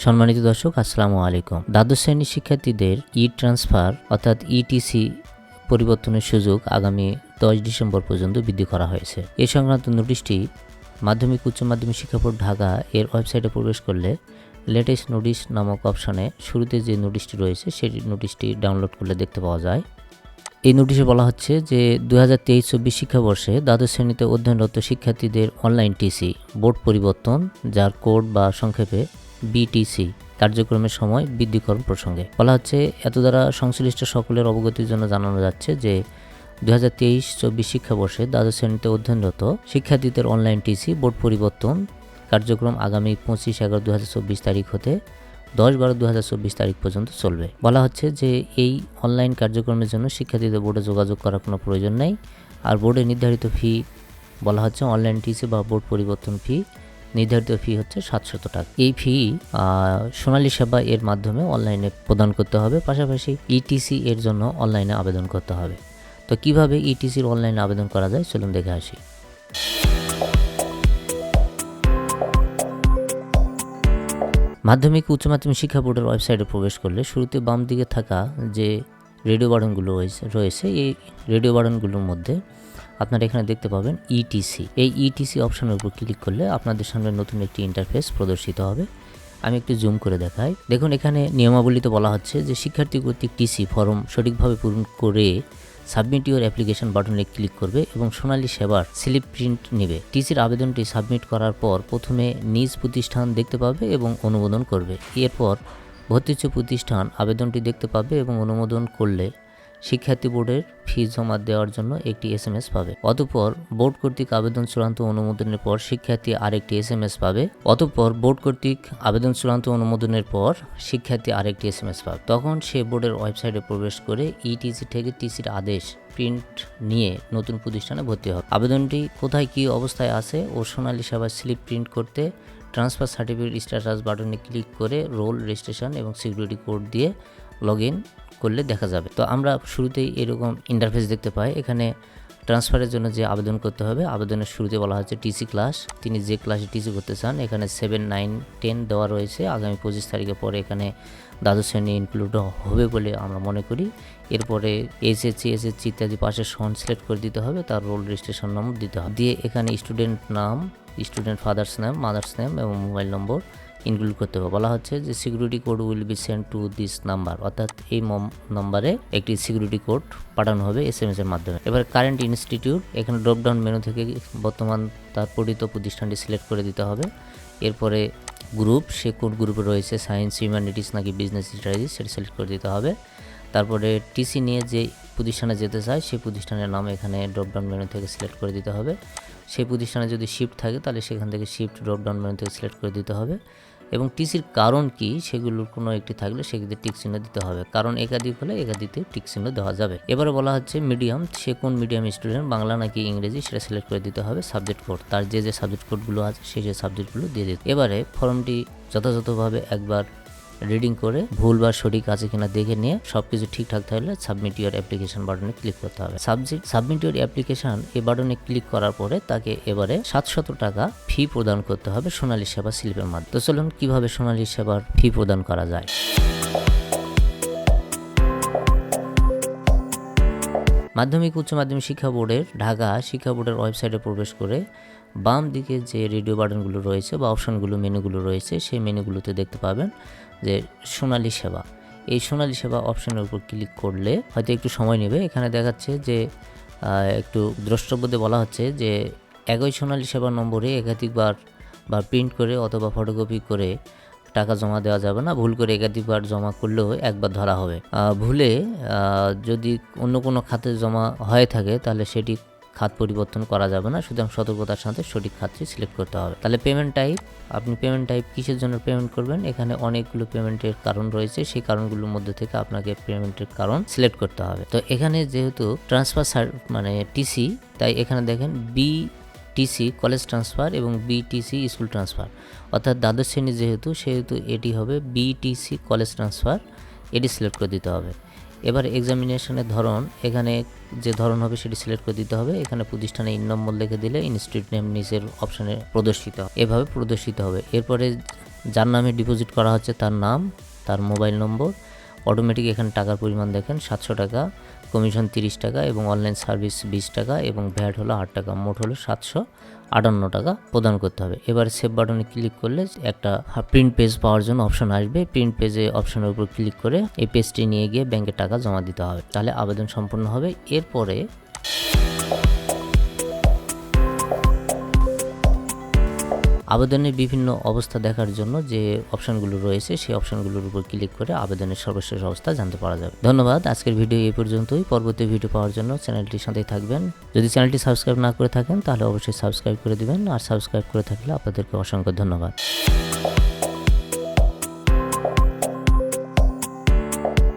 সম্মানিত দর্শক, আসসালামু আলাইকুম। দ্বাদশ শ্রেণির শিক্ষার্থীদের ই ট্রান্সফার অর্থাৎ ইটিসি পরিবর্তনের সুযোগ আগামী দশ ডিসেম্বর পর্যন্ত বৃদ্ধি করা হয়েছে। এ সংক্রান্ত নোটিশটি মাধ্যমিক উচ্চ মাধ্যমিক শিক্ষা বোর্ড ঢাকা এর ওয়েবসাইটে প্রবেশ করলে লেটেস্ট নোটিশ নামক অপশানে শুরুতে যে নোটিশটি রয়েছে, সেই নোটিশটি ডাউনলোড করলে দেখতে পাওয়া যায়। এই নোটিশে বলা হচ্ছে যে দু হাজার তেইশ চব্বিশ শিক্ষাবর্ষে দ্বাদশ শ্রেণীতে অধ্যয়নরত শিক্ষার্থীদের অনলাইন টিসি বোর্ড পরিবর্তন, যার কোড বা সংক্ষেপে বিটিসি কার্যক্রমের সময় বৃদ্ধিকরণ প্রসঙ্গে। বলা হচ্ছে এত দ্বারা সংশ্লিষ্ট সকলের অবগতির জন্য জানানো যাচ্ছে যে দু হাজার তেইশ চব্বিশ শিক্ষাবর্ষে দ্বাদশ শ্রেণীতে অধ্যয়নরত শিক্ষার্থীদের অনলাইন টিসি বোর্ড পরিবর্তন কার্যক্রম আগামী পঁচিশ এগারো দু তারিখ হতে দশ বারো দু তারিখ পর্যন্ত চলবে। বলা হচ্ছে যে, এই অনলাইন কার্যক্রমের জন্য শিক্ষার্থীদের বোর্ডে যোগাযোগ করার কোনো প্রয়োজন নেই। আর বোর্ডে নির্ধারিত ফি, বলা হচ্ছে অনলাইন টিসি বা বোর্ড পরিবর্তন ফি নির্ধারিত ফি হচ্ছে সাতশত টাকা। এই ফি সোনালী সেবা এর মাধ্যমে অনলাইনে প্রদান করতে হবে, পাশাপাশি ইটিসি এর জন্য অনলাইনে আবেদন করতে হবে। তো কীভাবে ইটিসির অনলাইনে আবেদন করা যায় চলুন দেখে আসি। মাধ্যমিক, উচ্চ মাধ্যমিক শিক্ষা বোর্ডের ওয়েবসাইটে প্রবেশ করলে শুরুতে বাম দিকে থাকা যে রেডিও বাটনগুলো রয়েছে রয়েছে, এই রেডিও বাটনগুলোর মধ্যে আপনারা এখানে দেখতে পাবেন ইটিসি এই ইটিসি অপশনের উপর ক্লিক করলে আপনাদের সামনে নতুন একটি ইন্টারফেস প্রদর্শিত হবে। আমি একটু জুম করে দেখাই। দেখুন, এখানে নিয়মাবলীতে বলা হচ্ছে যে শিক্ষার্থী কর্তৃক টিসি ফর্ম সঠিকভাবে পূরণ করে সাবমিট ইউর অ্যাপ্লিকেশন বাটনে ক্লিক করবে এবং সোনালী সেবার স্লিপ প্রিন্ট নেবে। টিসির আবেদনটি সাবমিট করার পর প্রথমে নিজ প্রতিষ্ঠান দেখতে পাবে এবং অনুমোদন করবে। এরপর ভর্তিচ্ছ প্রতিষ্ঠান আবেদনটি দেখতে পাবে এবং অনুমোদন করলে শিক্ষার্থী বোর্ডের ফি জমা দেওয়ার জন্য একটি এসএমএস পাবে। অতঃপর বোর্ড কর্তৃক আবেদন চূড়ান্ত অনুমোদনের পর শিক্ষার্থী আরেকটি এসএমএস পাবে। অতঃপর বোর্ড কর্তৃক আবেদন চূড়ান্ত অনুমোদনের পর শিক্ষার্থী আরেকটি এস এম এস পাবে। তখন সে বোর্ডের ওয়েবসাইটে প্রবেশ করে ইটিসি থেকে টিসির আদেশ প্রিন্ট নিয়ে নতুন প্রতিষ্ঠানে ভর্তি হবে। আবেদনটি কোথায় কী অবস্থায় আছে ও সোনালী সেবার স্লিপ প্রিন্ট করতে ট্রান্সফার সার্টিফিকেট স্ট্যাটাস বাটনে ক্লিক করে রোল রেজিস্ট্রেশন এবং সিকিউরিটি কোড দিয়ে লগ ইন করলে দেখা যাবে। তো আমরা শুরুতেই এরকম ইন্টারফেস দেখতে পাই। এখানে ট্রান্সফারের জন্য যে আবেদন করতে হবে, আবেদনের শুরুতে বলা হচ্ছে টিসি ক্লাস তিনি যে ক্লাসে টিসি করতে চান, এখানে সেভেন নাইন টেন দেওয়া রয়েছে। আগামী পঁচিশ তারিখের পরে এখানে দ্বাদশ শ্রেণি ইনক্লুড হবে বলে আমরা মনে করি। এরপরে এসএসসি এসএসসি ইত্যাদি পাশে সন সিলেক্ট করে দিতে হবে, তার রোল রেজিস্ট্রেশন নম্বর দিতে হবে। দিয়ে এখানে স্টুডেন্ট নাম student father's name mother's name এবং মোবাইল নম্বর ইনক্লুড করতে হবে। বলা হচ্ছে যে security code will be send to this number অর্থাৎ এই নম্বরে একটি সিকিউরিটি কোড পাঠানো হবে এস এম এস এর মাধ্যমে। এবার কারেন্ট ইনস্টিটিউট এখানে ড্রপডাউন মেনু থেকে বর্তমান তার পঠিত প্রতিষ্ঠানটি সিলেক্ট করে দিতে হবে। এরপরে গ্রুপ, সে কোন গ্রুপে রয়েছে? সায়েন্স হিউম্যানিটিস নাকি বিজনেস স্ট্র্যাটেজি সেটা সিলেক্ট করে দিতে হবে। তারপরে টিসি নিয়ে যে প্রতিষ্ঠানে যেতে চায়, সেই প্রতিষ্ঠানের নাম এখানে ড্রপডাউন মেনু থেকে সিলেক্ট করে দিতে হবে। সেই প্রতিষ্ঠানে যদি শিফট থাকে, তাহলে সেখান থেকে শিফট ড্রপডাউন মেনু থেকে সিলেক্ট করে দিতে হবে। এবং টিসির কারণ কি সেগুলোর কোনো একটি থাকলে সেক্ষেত্রে টিক চিহ্ন দিতে হবে। কারণ একাধিক হলে একাধিকতে টিক চিহ্ন দেওয়া যাবে। এবারে বলা হচ্ছে মিডিয়াম, সে কোন মিডিয়াম স্টুডেন্ট বাংলা নাকি ইংরেজি সেটা সিলেক্ট করে দিতে হবে সাবজেক্ট কোড তার যে যে সাবজেক্ট কোডগুলো আছে সেই যে সাবজেক্টগুলো দিয়ে দিতে এবারে ফর্মটি যথাযথভাবে একবার রিডিং করে ভুল বা সঠিক আছে কিনা দেখে নিয়ে সবকিছু ঠিকঠাক থাকলে সাবমিট ইউর অ্যাপ্লিকেশন বাটনে ক্লিক করতে হবে। সাবজেক্ট সাবমিট ইউর অ্যাপ্লিকেশন এ বাটনে ক্লিক করার পরে তাকে এবারে সাতশত টাকা ফি প্রদান করতে হবে সোনালী সেবা শিল্পের মাধ্যমে। তো চলুন কীভাবে সোনালী সেবার ফি প্রদান করা যায়? মাধ্যমিক, উচ্চ মাধ্যমিক শিক্ষা বোর্ডের ঢাকা শিক্ষা বোর্ডের ওয়েবসাইটে প্রবেশ করে বাম দিকে যে রেডিও বাটনগুলো রয়েছে বা অপশনগুলো, মেনুগুলো রয়েছে, সেই মেনুগুলোতে দেখতে পাবেন যে সোনালি সেবা। এই সোনালি সেবা অপশনের উপর ক্লিক করলে হয়তো একটু সময় নেবে। এখানে দেখাচ্ছে যে একটু দ্রষ্টব্যতে বলা হচ্ছে যে, একই সোনালি সেবা নম্বরে একাধিকবার বা প্রিন্ট করে অথবা ফটোকপি করে টাকা জমা দেওয়া যাবে না। ভুল করে একাধিকবার জমা করলেও একবার ধরা হবে। ভুলে যদি অন্য কোনো খাতে জমা হয়ে থাকে, তাহলে সেটি খাত পরিবর্তন করা যাবে না। সুতরাং সতর্কতার সাথে সঠিক খাতটি সিলেক্ট করতে হবে। তাহলে পেমেন্ট টাইপ আপনি পেমেন্ট টাইপ কিসের জন্য পেমেন্ট করবেন? এখানে অনেকগুলো পেমেন্টের কারণ রয়েছে। সেই কারণগুলোর মধ্যে থেকে আপনাকে পেমেন্টের কারণ সিলেক্ট করতে হবে। তো এখানে যেহেতু ট্রান্সফার মানে টিসি তাই এখানে দেখেন বি টিসি, কলেজ ট্রান্সফার এবং বিটিসি স্কুল ট্রান্সফার। অর্থাৎ দ্বাদশ শ্রেণি যেহেতু, সেহেতু এটি হবে বিটিসি কলেজ ট্রান্সফার। এটি সিলেক্ট করে দিতে হবে। এবার এক্সামিনেশনের ধরন, এখানে যে ধরন হবে সেটি সিলেক্ট করে দিতে হবে। এখানে প্রতিষ্ঠানে ইন নম্বর লিখে দিলে ইনস্টিটিউট নেম নিচের অপশানে প্রদর্শিত এভাবে প্রদর্শিত হবে। এরপরে যার নামে ডিপোজিট করা হচ্ছে তার নাম, তার মোবাইল নম্বর অটোমেটিক এখানে টাকার পরিমাণ দেখেন, সাতশো টাকা কমিশন তিরিশ টাকা এবং অনলাইন সার্ভিস বিশ টাকা এবং ভ্যাট হলো আট টাকা, মোট হলো সাতশো আটান্ন টাকা প্রদান করতে হবে। এবার সেভ বাটনে ক্লিক করলে একটা প্রিন্ট পেজ পাওয়ার জন্য অপশন আসবে। প্রিন্ট পেজে অপশনের উপর ক্লিক করে এই পেজটি নিয়ে গিয়ে ব্যাংকে টাকা জমা দিতে হবে। তাহলে আবেদন সম্পূর্ণ হবে। এরপরে আবেদনের বিভিন্ন অবস্থা দেখার জন্য যে অপশনগুলো রয়েছে, সেই অপশনগুলোর উপর ক্লিক করে আবেদনের সর্বশেষ অবস্থা জানতে পারা যাবে। ধন্যবাদ, আজকের ভিডিও এই পর্যন্তই। পরবর্তী ভিডিও পাওয়ার জন্য চ্যানেলটির সাথেই থাকবেন। যদি চ্যানেলটি সাবস্ক্রাইব না করে থাকেন, তাহলে অবশ্যই সাবস্ক্রাইব করে দিবেন। আর সাবস্ক্রাইব করে থাকলে আপনাদেরকে অসংখ্য ধন্যবাদ।